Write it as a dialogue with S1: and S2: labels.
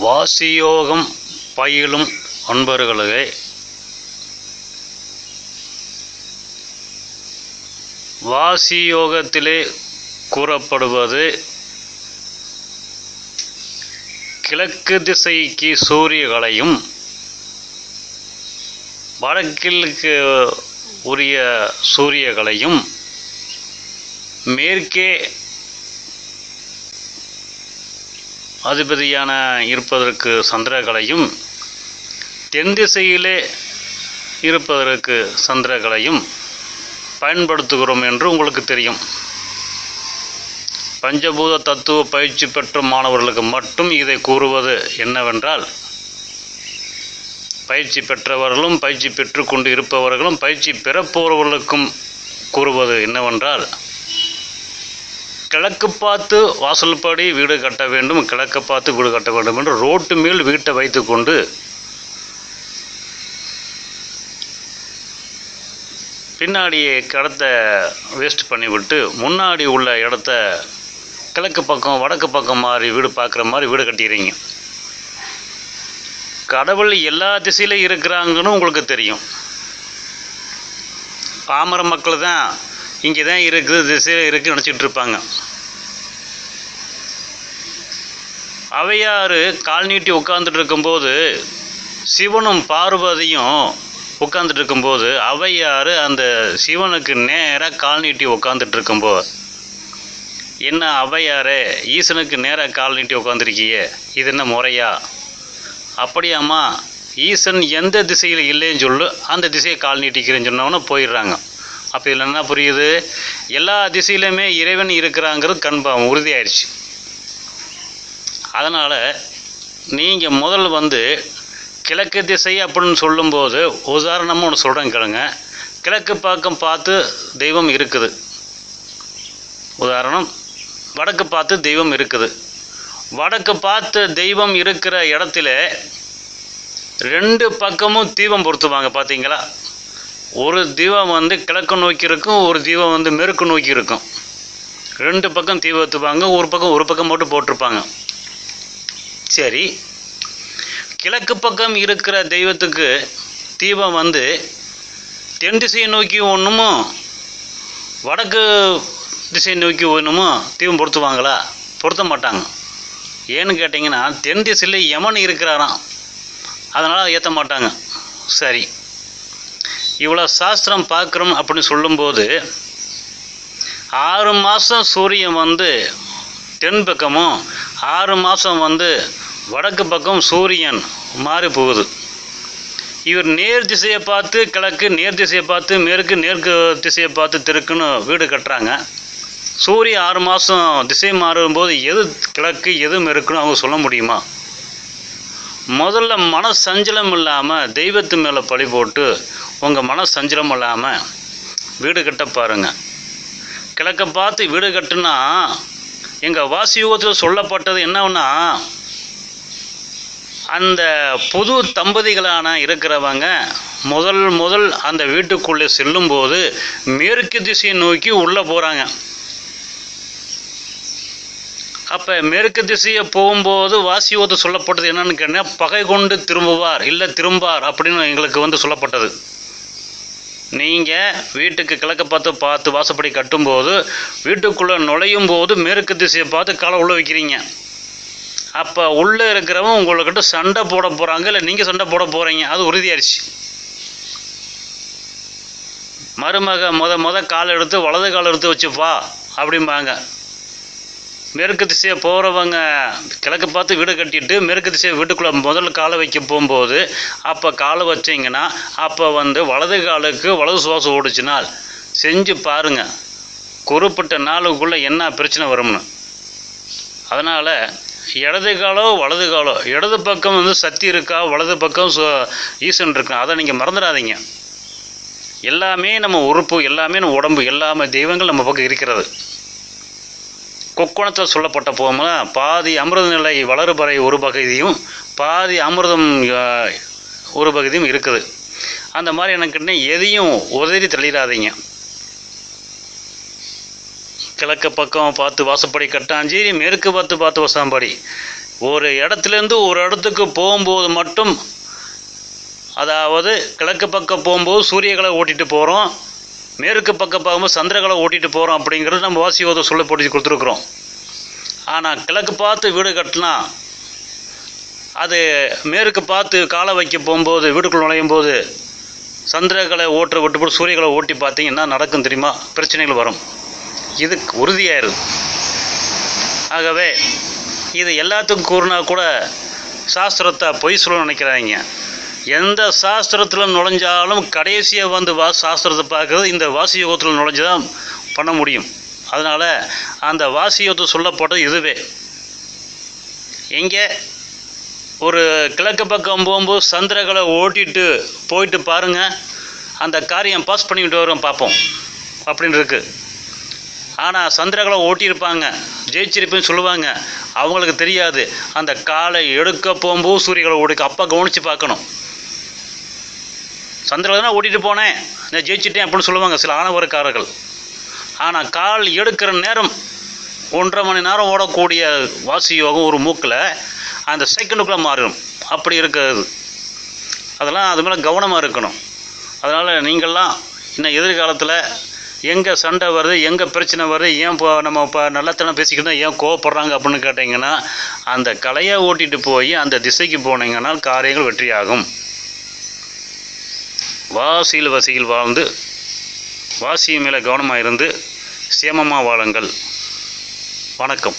S1: வாசியோகம் பயிலும் அன்பர்களே. வாசியோகத்திலே கூறப்படுவது கிழக்கு திசைக்கு சூரியகளையும் வடக்கிற்கு உரிய சூரியகளையும் மேற்கே அதிபதியான இருப்பதற்கு சந்திரகலையும் தென் திசையிலே இருப்பதற்கு சந்திரகளையும் பயன்படுத்துகிறோம் என்று உங்களுக்கு தெரியும். பஞ்சபூத தத்துவ பயிற்சி பெற்ற மாணவர்களுக்கு மட்டும் இதை கூறுவது என்னவென்றால் பயிற்சி பெற்றவர்களும் பயிற்சி பெற்றுக்கொண்டு இருப்பவர்களும் பயிற்சி பெறப்போறவர்களுக்கும் கூறுவது என்னவென்றால் கிழக்கு பார்த்து வாசல்படி வீடு கட்ட வேண்டும் கிழக்கு பார்த்து வீடு கட்ட வேண்டும் என்று ரோட்டு மேல் வீட்டை வைத்துக்கொண்டு பின்னாடி இடத்த வேஸ்ட் பண்ணிவிட்டு முன்னாடி உள்ள இடத்த கிழக்கு பக்கம் வடக்கு பக்கம் மாதிரி வீடு பார்க்குற மாதிரி வீடு கட்டிடுறீங்க. கடவுள் எல்லா திசையிலும் இருக்கிறாங்கன்னு உங்களுக்கு தெரியும். பாமர மக்கள் தான் இங்கே தான் இருக்குது திசையில் இருக்குன்னு நினச்சிட்டு இருப்பாங்க. அவையார் கால் நீட்டி உட்காந்துட்டு இருக்கும்போது சிவனும் பார்வதியும் உட்காந்துட்டு இருக்கும்போது அவையார் அந்த சிவனுக்கு நேராக கால் நீட்டி உட்காந்துட்டு இருக்கும்போது என்ன அவையாரே ஈசனுக்கு நேராக கால் நீட்டி உட்காந்துருக்கியே இது என்ன முறையா? அப்படியாம்மா ஈசன் எந்த திசையில் இல்லைன்னு சொல்லு அந்த திசையை கால் நீட்டிக்கிறேன்னு சொன்னவொன்னே போயிடுறாங்க. அப்போ இதில் என்ன புரியுது? எல்லா திசையிலுமே இறைவன் இருக்கிறாங்கிறது கன்ஃபார்ம் உறுதியாயிடுச்சு அதனால் நீங்கள் முதல் வந்து கிழக்கு திசை அப்படின்னு சொல்லும்போது உதாரணமாக ஒன்று சொல்கிறேன் கேளுங்க. கிழக்கு பக்கம் பார்த்து தெய்வம் இருக்குது. உதாரணம் வடக்கு பார்த்து தெய்வம் இருக்குது. வடக்கு பார்த்து தெய்வம் இருக்கிற இடத்துல ரெண்டு பக்கமும் தீபம் பொருத்துவாங்க பார்த்தீங்களா ஒரு தீபம் வந்து கிழக்கு நோக்கி இருக்கும் ஒரு தீபம் வந்து மேற்கு நோக்கி இருக்கும். ரெண்டு பக்கம் தீபம் ஏற்றுவாங்க ஒரு பக்கம் ஒரு பக்கம் மட்டும் போட்டிருப்பாங்க. சரி கிழக்கு பக்கம் இருக்கிற தெய்வத்துக்கு தீபம் வந்து தென் திசையை நோக்கி ஒன்றுமோ வடக்கு திசையை நோக்கி ஒன்றுமோ தீபம் பொருத்துவாங்களா? பொருத்த மாட்டாங்க. ஏன்னு கேட்டிங்கன்னா தென் திசையில் யமன் இருக்கிறாராம். அதனால் ஏற்ற மாட்டாங்க. சரி. இவ்வளோ சாஸ்திரம் பார்க்குறோம் அப்படின்னு சொல்லும்போது ஆறு மாதம் சூரியன் வந்து தென் பக்கமும் ஆறு மாதம் வந்து வடக்கு பக்கம் சூரியன் மாறி போகுது. இவர் நேர் திசையை பார்த்து கிழக்கு நேர் திசையை பார்த்து மேற்கு நேருக்கு திசையை பார்த்து தெற்குன்னு வீடு கட்டுறாங்க. சூரியன் ஆறு மாதம் திசை மாறும்போது எது கிழக்கு எது மேற்குன்னு அவங்க சொல்ல முடியுமா? முதல்ல மன சஞ்சலம் இல்லாமல் தெய்வத்து மேலே பழி போட்டு உங்கள் மன சஞ்சலம் இல்லாமல் வீடு கட்ட பாருங்க. கிழக்க பார்த்து வீடு கட்டுனா எங்கள் வாசியுகத்தில் சொல்லப்பட்டது என்னன்னா அந்த புது தம்பதிகளான இருக்கிறவங்க முதல் முதல் அந்த வீட்டுக்குள்ளே செல்லும்போது மேற்கு திசையை நோக்கி உள்ளே போகிறாங்க அப்போ மேற்கு திசையை போகும்போது வாசியோது சொல்லப்பட்டது என்னன்னு கேட்டால் பகை கொண்டு திரும்புவார் இல்லை திரும்பார் அப்படின்னு எங்களுக்கு வந்து சொல்லப்பட்டது. நீங்கள் வீட்டுக்கு கிழக்க பார்த்து பார்த்து வாசப்படி கட்டும்போது வீட்டுக்குள்ளே நுழையும் போது மேற்கு திசையை பார்த்து காலை உள்ளே வைக்கிறீங்க. அப்போ உள்ளே இருக்கிறவன் உங்கள்கிட்ட சண்டை போட போகிறாங்க இல்லை நீங்கள் சண்டை போட போகிறீங்க அது உறுதியாயிருச்சு. மருமக முத முத கால் எடுத்து வலது கால் எடுத்து வச்சுப்பா அப்படிம்பாங்க. மேற்கு திசையை போகிறவங்க கிழக்கு பார்த்து வீடு கட்டிட்டு மேற்கு திசையை வீட்டுக்குள்ளே முதல்ல காலை வைக்க போகும்போது அப்போ காலை வச்சிங்கன்னா அப்போ வந்து வலது காலுக்கு வலது சுவாசம் ஓடிச்சுனால் செஞ்சு பாருங்கள் குறிப்பிட்ட நாளுக்குள்ளே என்ன பிரச்சனை வரும்னு. அதனால் இடது காலோ வலது காலோ இடது பக்கம் வந்து சக்தி இருக்கா வலது பக்கம் ஈசன் இருக்கா அதை நீங்கள் மறந்துடாதீங்க. எல்லாமே நம்ம உறுப்பு எல்லாமே நம்ம உடம்பு எல்லாமே தெய்வங்கள் நம்ம பக்கம் இருக்கிறது. கொக்கோணத்தில் சொல்லப்பட்ட போகும்போது பாதி அமிர்த நிலை வளருபறை ஒரு பகுதியும் பாதி அமிர்தம் ஒரு பகுதியும் இருக்குது. அந்த மாதிரி எனக்கு எதையும் உதறி தள்ளிடாதீங்க. கிழக்கு பக்கம் பார்த்து வாசப்படி கட்டாஞ்சி மேற்கு பார்த்து பார்த்து வசாம்படி ஒரு இடத்துலேருந்து ஒரு இடத்துக்கு போகும்போது மட்டும் அதாவது கிழக்கு பக்கம் போகும்போது சூரியகளை ஓட்டிட்டு போகிறோம் மேற்கு பக்கம் பார்க்கும்போது சந்திரகளை ஓட்டிட்டு போகிறோம் அப்படிங்கிறது நம்ம வாசியோத சொல்ல போட்டு கொடுத்துருக்குறோம். ஆனால் கிழக்கு பார்த்து வீடு கட்டினா அது மேற்கு பார்த்து காலை வைக்க போகும்போது வீடுக்குள் நுழையும் போது சந்திரகளை ஓட்டுற விட்டு போட்டு சூரியகளை ஓட்டி பார்த்தீங்கன்னா நடக்கும் தெரியுமா? பிரச்சனைகள் வரும். இது உறுதியாயிருது ஆகவே இது எல்லாத்துக்கும் கூறினா கூட சாஸ்திரத்தை பொய் சொல்ல நினைக்கிறாங்க. எந்த சாஸ்திரத்தில் நுழைஞ்சாலும் கடைசியாக வந்து வா சாஸ்திரத்தை பார்க்குறது இந்த வாசி யோகத்தில் நுழைஞ்சு தான் பண்ண முடியும். அதனால் அந்த வாசி யோகத்தை சொல்லப்பட்டது இதுவே. எங்கே ஒரு கிழக்கு பக்கம் போகும்போது சந்திரகளை ஓட்டிட்டு போயிட்டு பாருங்க. அந்த காரியம் பாஸ் பண்ணிக்கிட்டு வரும் பார்ப்போம். அப்படின்னு இருக்குது ஆனால் சந்திரகளை ஓட்டியிருப்பாங்க. ஜெயிச்சிருப்பேன்னு சொல்லுவாங்க. அவங்களுக்கு தெரியாது. அந்த காலை எடுக்க போகும்போது சூரியகளை ஓடிக்க. அப்போ கவனித்து பார்க்கணும். சந்திரகளை தான் ஓட்டிட்டு போனேன். நான் ஜெயிச்சிட்டேன் அப்படின்னு சொல்லுவாங்க சில ஆணவரக்காரர்கள் ஆனால் கால் எடுக்கிற நேரம் ஒன்றரை மணி நேரம் ஓடக்கூடிய வாசி யோகம் ஒரு மூக்கில் அந்த செகண்டுக்குள்ளே மாறிடும் அப்படி இருக்கிறது. அதெல்லாம் அது மேலே கவனமாக இருக்கணும். அதனால் நீங்கள்லாம் இன்னும் எதிர்காலத்தில் எங்கே சண்டை வருது எங்கே பிரச்சனை வருது ஏன் இப்போ நம்ம இப்போ நல்லத்தனம் பேசிக்கிட்டோம் ஏன் கோவப்படுறாங்க அப்படின்னு கேட்டிங்கன்னா அந்த கலையை ஓட்டிகிட்டு போய் அந்த திசைக்கு போனீங்கன்னா காரியங்கள் வெற்றியாகும். வாசியில் வசியில் வாழ்ந்து வாசி மேலே கவனமாக இருந்து சேமமாக வாழுங்கள். வணக்கம்.